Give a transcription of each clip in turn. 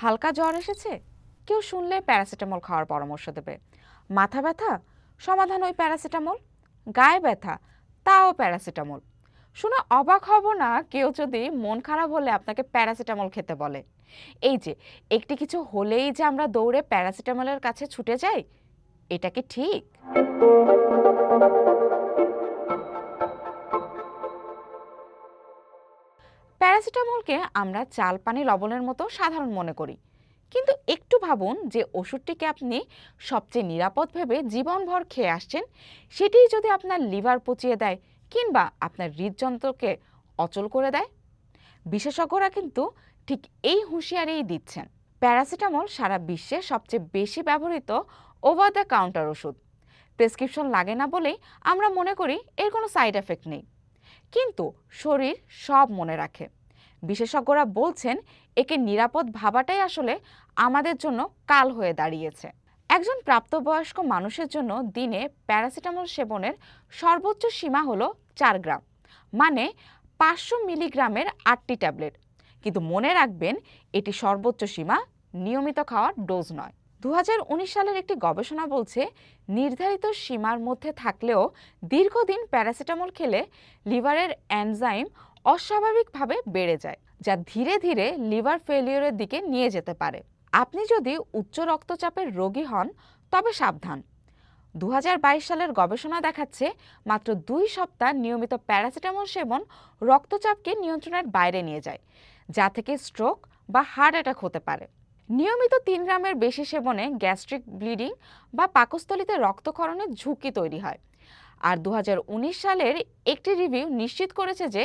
হালকা জ্বর এসেছে? কেউ শুনলে প্যারাসিটামল খাওয়ার পরামর্শ দেবে। মাথা ব্যথা? সমাধান ওই প্যারাসিটামল? গায়ে ব্যথা? তাও প্যারাসিটামল। শুনে অবাক হব না কেউ যদি মন খারাপ হলে আপনাকে প্যারাসিটামল খেতে বলে। এই যে, একটি কিছু হলেই যে আমরা দৌড়ে প্যারাসিটামলের কাছে ছুটে যাই, এটা কি ঠিক? প্যারাসিটামলকে আমরা চাল পানি লবণের মতো সাধারণ মনে করি। কিন্তু একটু ভাবুন যে ওষুধটিকে আপনি সবচেয়ে নিরাপদ ভেবে জীবনভর খেয়ে আসছেন সেটিই যদি আপনার লিভার পচিয়ে দেয় কিংবা আপনার হৃদযন্ত্রকে অচল করে দেয়। বিশেষজ্ঞরা কিন্তু ঠিক এই হুঁশিয়ারিই দিচ্ছেন, প্যারাসিটামল সারা বিশ্বে সবচেয়ে বেশি ব্যবহৃত ওভার দ্য কাউন্টার ওষুধ। প্রেসক্রিপশন লাগে না বলেই আমরা মনে করি এর কোনো সাইড এফেক্ট নেই। কিন্তু শরীর সব মনে রাখে। বিশেষজ্ঞরা বলছেন, একে নিরাপদ ভাবাটাই আসলে আমাদের জন্য কাল হয়ে দাঁড়িয়েছে। একজন প্রাপ্তবয়স্ক মানুষের জন্য দিনে প্যারাসিটামল সেবনের সর্বোচ্চ সীমা হলো চার গ্রাম মানে পাঁচশো মিলিগ্রামের আটটি ট্যাবলেট। কিন্তু মনে রাখবেন, এটি সর্বোচ্চ সীমা নিয়মিত খাওয়ার ডোজ নয়। দু সালের একটি গবেষণা বলছে, নির্ধারিত সীমার মধ্যে থাকলেও দীর্ঘদিন প্যারাসিটামল খেলে লিভারের এনজাইম অস্বাভাবিকভাবে বেড়ে যায়, যা ধীরে ধীরে লিভার ফেলিওরের দিকে নিয়ে যেতে পারে। আপনি যদি উচ্চ রক্তচাপের রোগী হন, তবে সাবধান। দু হাজার বাইশ সালের গবেষণা দেখাচ্ছে, মাত্র দুই সপ্তাহ নিয়মিত প্যারাসিটামল সেবন রক্তচাপকে নিয়ন্ত্রণের বাইরে নিয়ে যায়, যা থেকে স্ট্রোক বা হার্ট অ্যাটাক হতে পারে। নিয়মিত তিন গ্রামের বেশি সেবনে গ্যাস্ট্রিক ব্লিডিং বা পাকস্থলিতে রক্তক্ষরণের ঝুঁকি তৈরি হয়। আর দু হাজার উনিশ সালের একটি রিভিউ নিশ্চিত করেছে যে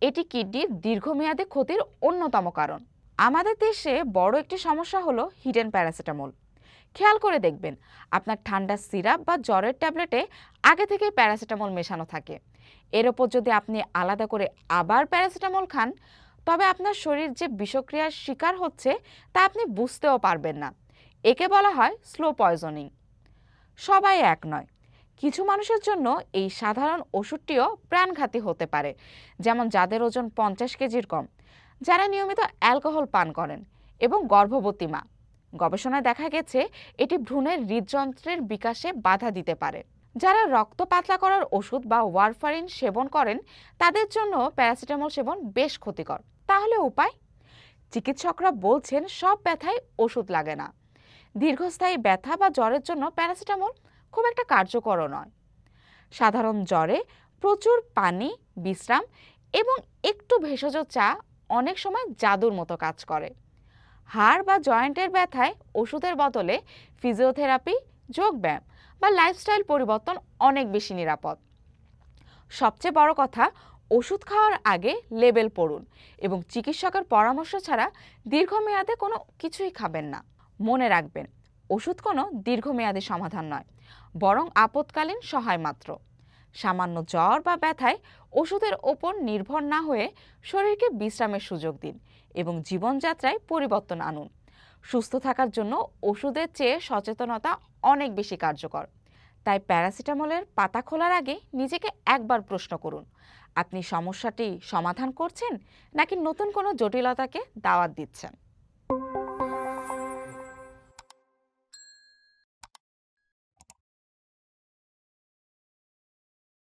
এটি কিডনির দীর্ঘমেয়াদী ক্ষতির অন্যতম কারণ। আমাদের দেশে বড় একটি সমস্যা হলো হিডেন প্যারাসিটামল। খেয়াল করে দেখবেন, আপনার ঠান্ডা সিরাপ বা জ্বরের ট্যাবলেটে আগে থেকেই প্যারাসিটামল মেশানো থাকে। এর ওপর যদি আপনি আলাদা করে আবার প্যারাসিটামল খান, তবে আপনার শরীর যে বিষক্রিয়ার শিকার হচ্ছে তা আপনি বুঝতেও পারবেন না। একে বলা হয় স্লো পয়জনিং। সবাই এক নয়। কিছু মানুষের জন্য এই সাধারণ ওষুধটিও প্রাণঘাতী হতে পারে, যেমন যাদের ওজন পঞ্চাশ কেজির কম, যারা নিয়মিত অ্যালকোহল পান করেন এবং গর্ভবতী মা। গবেষণায় দেখা গেছে, এটি ভ্রূণের হৃদযন্ত্রের বিকাশে বাধা দিতে পারে। যারা রক্ত পাতলা করার ওষুধ বা ওয়ারফারিন সেবন করেন, তাদের জন্য প্যারাসিটামল সেবন বেশ ক্ষতিকর। তাহলে উপায়? চিকিৎসকরা বলছেন, সব ব্যথায় ওষুধ লাগে না। দীর্ঘস্থায়ী ব্যথা বা জ্বরের জন্য প্যারাসিটামল খুব একটা কার্যকরও নয়। সাধারণ জ্বরে প্রচুর পানি, বিশ্রাম এবং একটু ভেষজ চা অনেক সময় জাদুর মতো কাজ করে। হাড় বা জয়েন্টের ব্যথায় ওষুধের বদলে ফিজিওথেরাপি, যোগব্যায়াম বা লাইফস্টাইল পরিবর্তন অনেক বেশি নিরাপদ। সবচেয়ে বড় কথা, ওষুধ খাওয়ার আগে লেবেল পড়ুন এবং চিকিৎসকের পরামর্শ ছাড়া দীর্ঘমেয়াদে কোনো কিছুই খাবেন না। মনে রাখবেন, ওষুধ কোনো দীর্ঘমেয়াদী সমাধান নয়। বরং আপৎকালীন সহায় মাত্র। সামান্য জ্বর বা ব্যথায় ওষুধের ওপর নির্ভর না হয়ে শরীরকে বিশ্রামের সুযোগ দিন এবং জীবনযাত্রায় পরিবর্তন আনুন। সুস্থ থাকার জন্য ওষুধের চেয়ে সচেতনতা অনেক বেশি কার্যকর। তাই প্যারাসিটামলের পাতা খোলার আগে নিজেকে একবার প্রশ্ন করুন, আপনি সমস্যাটি সমাধান করছেন নাকি নতুন কোনো জটিলতাকে দাওয়াত দিচ্ছেন?